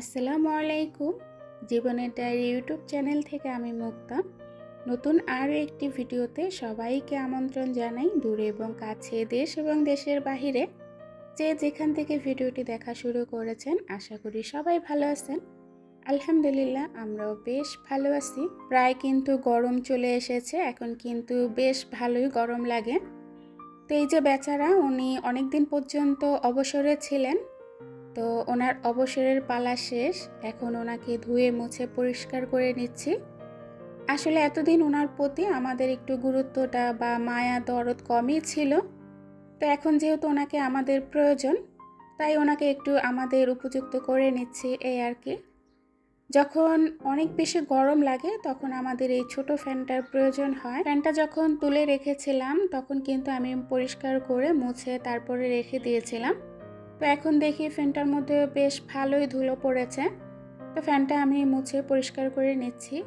আসসালামু আলাইকুম। জীবনের ডায়েরি ইউটিউব চ্যানেল থেকে আমি মুক্তা। নতুন আরও একটি ভিডিওতে সবাইকে আমন্ত্রণ জানাই দূরে এবং কাছে, দেশ এবং দেশের বাহিরে। যে যেখান থেকে ভিডিওটি দেখা শুরু করেছেন, আশা করি সবাই ভালো আছেন। আলহামদুলিল্লাহ, আমরাও বেশ ভালো আছি। প্রায় কিন্তু গরম চলে এসেছে, এখন কিন্তু বেশ ভালোই গরম লাগে। তো এই যে বেচারা, উনি অনেক দিন পর্যন্ত অবসরে ছিলেন। তো ওনার অবসরের পালা শেষ, এখন ওনাকে ধুয়ে মুছে পরিষ্কার করে নিচ্ছি। আসলে এতদিন ওনার প্রতি আমাদের একটু গুরুত্বটা বা মায়া দরদ কমই ছিল। তো এখন যেহেতু ওনাকে আমাদের প্রয়োজন, তাই ওনাকে একটু আমাদের উপযুক্ত করে নিচ্ছি এই আর কি। যখন অনেক বেশি গরম লাগে, তখন আমাদের এই ছোট ফ্যানটার প্রয়োজন হয়। ফ্যানটা যখন তুলে রেখেছিলাম, তখন কিন্তু আমি পরিষ্কার করে মুছে তারপরে রেখে দিয়েছিলাম। তো এখন দেখি ফ্যানটার মধ্যে বেশ ভালোই ধুলো পড়েছে। তো ফ্যানটা আমি মুছে পরিষ্কার করে নিচ্ছি।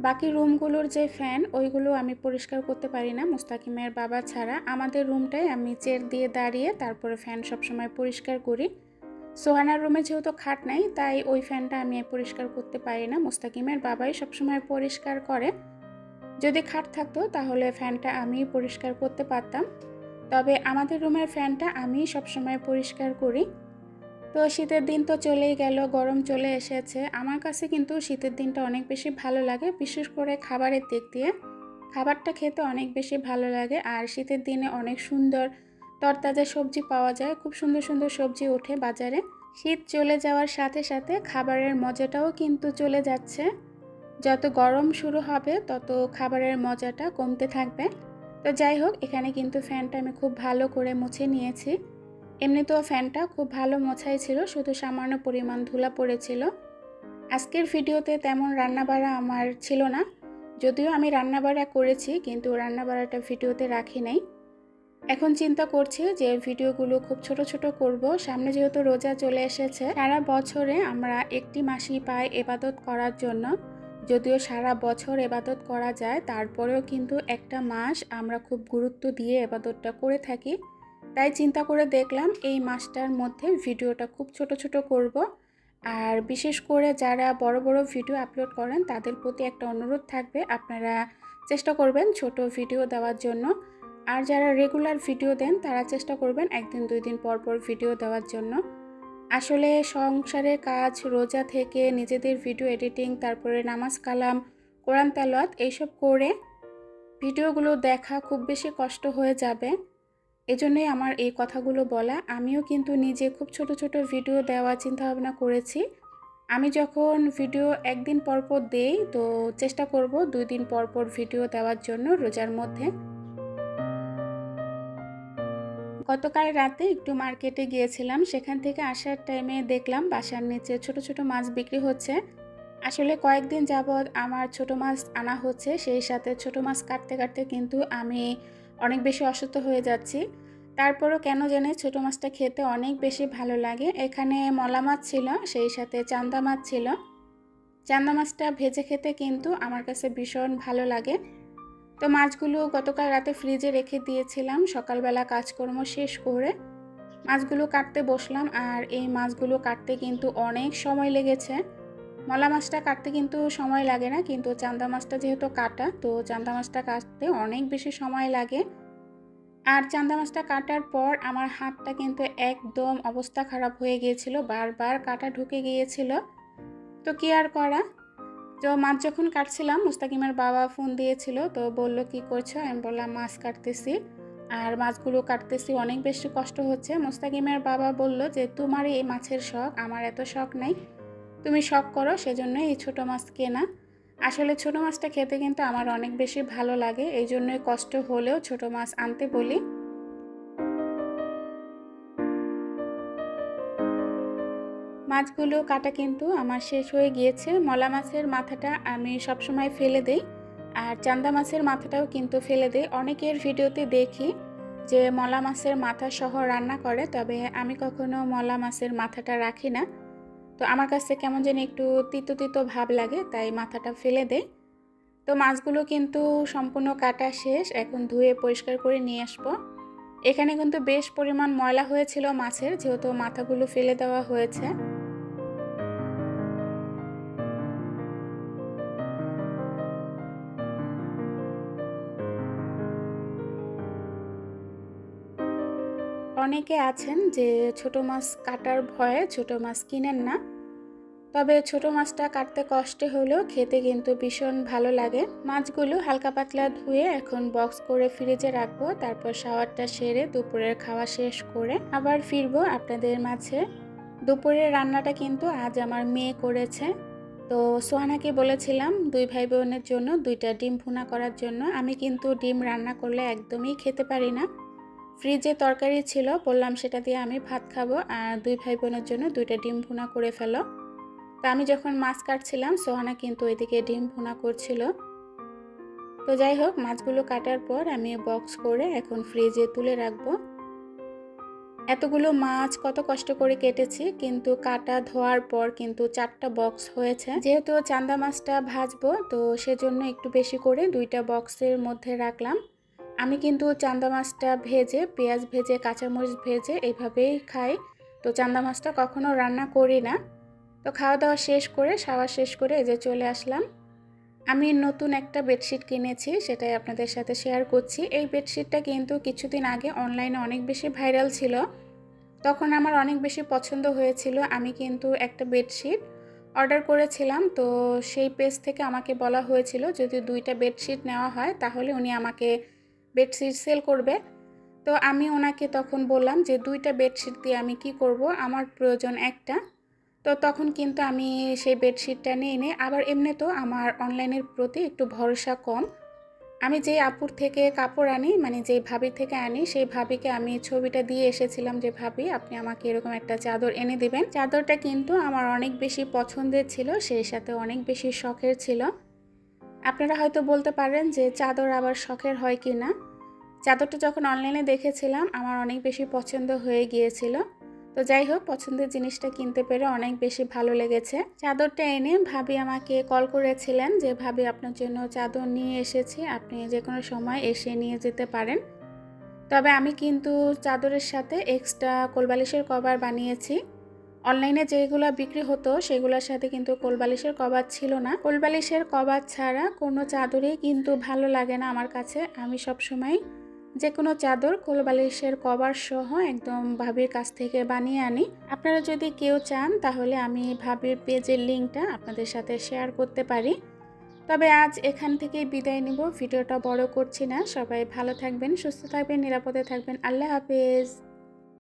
বাকি রুমগুলোর যে ফ্যান, ওইগুলো আমি পরিষ্কার করতে পারি না। মুস্তাকিমের বাবা ছাড়া আমাদের রুমটাই আমি চেয়ার দিয়ে দাঁড়িয়ে তারপরে ফ্যান সবসময় পরিষ্কার করি। সোহানার রুমে যেহেতু খাট নাই, তাই ওই ফ্যানটা আমি পরিষ্কার করতে পারি না। মুস্তাকিমের বাবাই সবসময় পরিষ্কার করে। যদি খাট থাকতো, তাহলে ফ্যানটা আমি পরিষ্কার করতে পারতাম। তবে আমাদের রুমের ফ্যানটা আমি সবসময় পরিষ্কার করি। তো শীতের দিন তো চলেই গেল, গরম চলে এসেছে। আমার কাছে কিন্তু শীতের দিনটা অনেক বেশি ভালো লাগে, বিশেষ করে খাবারের দিক দিয়ে। খাবারটা খেতে অনেক বেশি ভালো লাগে আর শীতের দিনে অনেক সুন্দর তরতাজা সবজি পাওয়া যায়। খুব সুন্দর সুন্দর সবজি ওঠে বাজারে। শীত চলে যাওয়ার সাথে সাথে খাবারের মজাটাও কিন্তু চলে যাচ্ছে। যত গরম শুরু হবে, তত খাবারের মজাটা কমতে থাকবে। তো যাই হোক, এখানে কিন্তু ফ্যানটা আমি খুব ভালো করে মুছে নিয়েছি। এমনিতেও ফ্যানটা খুব ভালো মোছাই ছিল, শুধু সামান্য পরিমাণ ধুলা পড়েছিল। আজকের ভিডিওতে তেমন রান্নাবাড়া আমার ছিল না। যদিও আমি রান্নাবাড়া করেছি, কিন্তু রান্নাবাড়াটা ভিডিওতে রাখি নাই। এখন চিন্তা করছি যে ভিডিওগুলো খুব ছোট ছোট করব। সামনে যেহেতু রোজা চলে এসেছে, সারা বছরে আমরা একটি মাসই পাই এবাদত করার জন্য। যদিও সারা বছর এবাদত করা যায়, তারপরেও কিন্তু একটা মাস আমরা খুব গুরুত্ব দিয়ে এবাদতটা করে থাকি। তাই চিন্তা করে দেখলাম এই মাসটার মধ্যে ভিডিওটা খুব ছোট ছোট করব। আর বিশেষ করে যারা বড় বড় ভিডিও আপলোড করেন, তাদের প্রতি একটা অনুরোধ থাকবে, আপনারা চেষ্টা করবেন ছোট ভিডিও দেওয়ার জন্য। আর যারা রেগুলার ভিডিও দেন, তারা চেষ্টা করবেন একদিন দুই দিন পর পর ভিডিও দেওয়ার জন্য। আসলে সংসারের কাজ, রোজা থেকে নিজেদের ভিডিও এডিটিং, তারপরে নামাজ কালাম, কোরআন তালাত এইসব করে ভিডিওগুলো দেখা খুব বেশি কষ্ট হয়ে যাবে। এজন্যই আমার এই কথাগুলো বলা। আমিও কিন্তু নিজে খুব ছোট ছোট ভিডিও দেওয়ার চিন্তাভাবনা করেছি। আমি যখন ভিডিও একদিন পরপর দেই, তো চেষ্টা করব দুই দিন পরপর ভিডিও দেওয়ার জন্য রোজার মধ্যে। গতকাল রাতে একটু মার্কেটে গিয়েছিলাম। সেখান থেকে আসার টাইমে দেখলাম বাসার নিচে ছোট ছোট মাছ বিক্রি হচ্ছে। আসলে কয়েকদিন যাবৎ আমার ছোট মাছ আনা হচ্ছে, সেই সাথে ছোট মাছ কাটতে কাটতে কিন্তু আমি অনেক বেশি অসুস্থ হয়ে যাচ্ছি। তারপরও কেন জানে ছোট মাছটা খেতে অনেক বেশি ভালো লাগে। এখানে মলা মাছ ছিল, সেই সাথে চান্দা মাছ ছিল। চান্দা মাছটা ভেজে খেতে কিন্তু আমার কাছে ভীষণ ভালো লাগে। তো মাছগুলো গতকাল রাতে ফ্রিজে রেখে দিয়েছিলাম। সকালবেলা কাজকর্ম শেষ করে মাছগুলো কাটতে বসলাম আর এই মাছগুলো কাটতে কিন্তু অনেক সময় লেগেছে। মলা মাছটা কাটতে কিন্তু সময় লাগে না, কিন্তু চান্দা মাছটা যেহেতু কাটা, তো চান্দা মাছটা কাটতে অনেক বেশি সময় লাগে। আর চান্দা মাছটা কাটার পর আমার হাতটা কিন্তু একদম অবস্থা খারাপ হয়ে গিয়েছিল, বারবার কাটা ঢুকে গিয়েছিল। তো কি আর করা? তো মাছ যখন কাটছিলাম, মুস্তাকিমের বাবা ফোন দিয়েছিল, তো বলল, কি করছ? আমি বললাম, মাছ কাটতেছি। আর মাছগুলো কাটতেছি, অনেক বেশি কষ্ট হচ্ছে। মুস্তাকিমের বাবা বলল যে, তোমার এই মাছের শখ, আমার এত শখ নাই। তুমি শখ করো, সেজন্য এই ছোটো মাছ কেনা। আসলে ছোটো মাছটা খেতে কিন্তু আমার অনেক বেশি ভালো লাগে এই জন্যই কষ্ট হলেও ছোটো মাছ আনতে বলি। মাছগুলো কাটা কিন্তু আমার শেষ হয়ে গিয়েছে। মলা মাছের মাথাটা আমি সবসময় ফেলে দেই আর চান্দা মাছের মাথাটাও কিন্তু ফেলে দেই। অনেকের ভিডিওতে দেখি যে মলা মাছের মাথা সহ রান্না করে, তবে আমি কখনো মলা মাছের মাথাটা রাখি না। তো আমার কাছে কেমন যেন একটু তিতো তিতো ভাব লাগে, তাই মাথাটা ফেলে দেয় তো মাছগুলো কিন্তু সম্পূর্ণ কাটা শেষ, এখন ধুয়ে পরিষ্কার করে নিয়ে আসব। এখানে কিন্তু বেশ পরিমাণ ময়লা হয়েছিল মাছের, যেহেতু মাথাগুলো ফেলে দেওয়া হয়েছে। অনেকে আছেন যে ছোট মাছ কাটার ভয়ে ছোট মাছ কিনেন না। তবে ছোট মাছটা কাটতে কষ্ট হলেও খেতে কিন্তু ভীষণ ভালো লাগে। মাছগুলো হালকা পাতলা ধুয়ে এখন বক্স করে ফ্রিজে রাখব, তারপর শাওয়ারটা সেরে দুপুরের খাওয়া শেষ করে আবার ফিরবো আপনাদের মাঝে। দুপুরের রান্নাটা কিন্তু আজ আমার মেয়ে করেছে। তো সোহানাকে বলেছিলাম দুই ভাই বোনের জন্য দুইটা ডিম ভুনা করার জন্য। আমি কিন্তু ডিম রান্না করলে একদমই খেতে পারি না। ফ্রিজে তরকারি ছিল, বললাম সেটা দিয়ে আমি ভাত খাব আর দুই ভাই বোনের জন্য দুইটা ডিম ভুনা করে ফেলো। তো আমি যখন মাছ কাটছিলাম, সোহানা কিন্তু এদিকে ডিম ভুনা করছিল। তো যাই হোক, মাছগুলো কাটার পর আমি বক্স করে এখন ফ্রিজে তুলে রাখব। এতগুলো মাছ, কত কষ্ট করে কেটেছি, কিন্তু কাটা ধোয়ার পর কিন্তু চারটা বক্স হয়েছে। যেহেতু চান্দা মাছটা ভাজবো, তো সেজন্য একটু বেশি করে দুইটা বক্সের মধ্যে রাখলাম। আমি কিন্তু চান্দা মাছটা ভেজে, পেঁয়াজ ভেজে, কাঁচামরিচ ভেজে এইভাবেই খাই। তো চান্দা মাছটা কখনো রান্না করি না। তো খাওয়া দাওয়া শেষ করে শাওয়া শেষ করে এই যে চলে আসলাম। আমি নতুন একটা বেডশিট কিনেছি, সেটাই আপনাদের সাথে শেয়ার করছি। এই বেডশিটটা কিন্তু কিছুদিন আগে অনলাইনে অনেক বেশি ভাইরাল ছিল। তখন আমার অনেক বেশি পছন্দ হয়েছিল। আমি কিন্তু একটা বেডশিট অর্ডার করেছিলাম। তো সেই পেজ থেকে আমাকে বলা হয়েছিল, যদি দুইটা বেডশিট নেওয়া হয়, তাহলে উনি আমাকে বেডশিট সেল করবে। তো আমি ওনাকে তখন বললাম যে, দুইটা বেডশিট দিয়ে আমি কি করব? আমার প্রয়োজন একটা। তো তখন কিন্তু আমি সেই বেডশিটটা নিয়ে এনে আবার এমনি তো আমার অনলাইনের প্রতি একটু ভরসা কম। আমি যে আপুর থেকে কাপড় আনি মানে যেই ভাবি থেকে আনি, সেই ভাবিকে আমি ছবিটা দিয়ে এসেছিলাম যে, ভাবি, আপনি আমাকে এরকম একটা চাদর এনে দিবেন। চাদরটা কিন্তু আমার অনেক বেশি পছন্দের ছিল, সেই সাথে অনেক বেশি শখের ছিল। আপনারা হয়তো বলতে পারেন যে চাদর আবার শখের হয় কি না? চাদরটা যখন অনলাইনে দেখেছিলাম, আমার অনেক বেশি পছন্দ হয়ে গিয়েছিল। তো যাই হোক, পছন্দের জিনিসটা কিনতে পেরে অনেক বেশি ভালো লেগেছে। চাদরটা এনে ভাবি আমাকে কল করেছিলেন যে, ভাবি, আপনার জন্য চাদর নিয়ে এসেছি। আপনি যে কোনো সময় এসে নিয়ে যেতে পারেন। তবে আমি কিন্তু চাদরের সাথে এক্সট্রা কোলবালিশের কভার বানিয়েছি। অনলাইনে যেগুলো বিক্রি হতো, সেগুলোর সাথে কিন্তু কোলবালিশের কভার ছিল না। কোলবালিশের কভার ছাড়া কোনো চাদরই কিন্তু ভালো লাগে না আমার কাছে। আমি সবসময় যে কোনো চাদর কোলবালিশের কভার সহ একদম ভাবির কাছ থেকে বানিয়ে আনি। আপনারা যদি কেউ চান, তাহলে আমি ভাবির পেজের লিঙ্কটা আপনাদের সাথে শেয়ার করতে পারি। তবে আজ এখান থেকেই বিদায় নিব। ভিডিওটা বড় করছি না। সবাই ভালো থাকবেন, সুস্থ থাকবেন, নিরাপদে থাকবেন। আল্লাহ হাফেজ।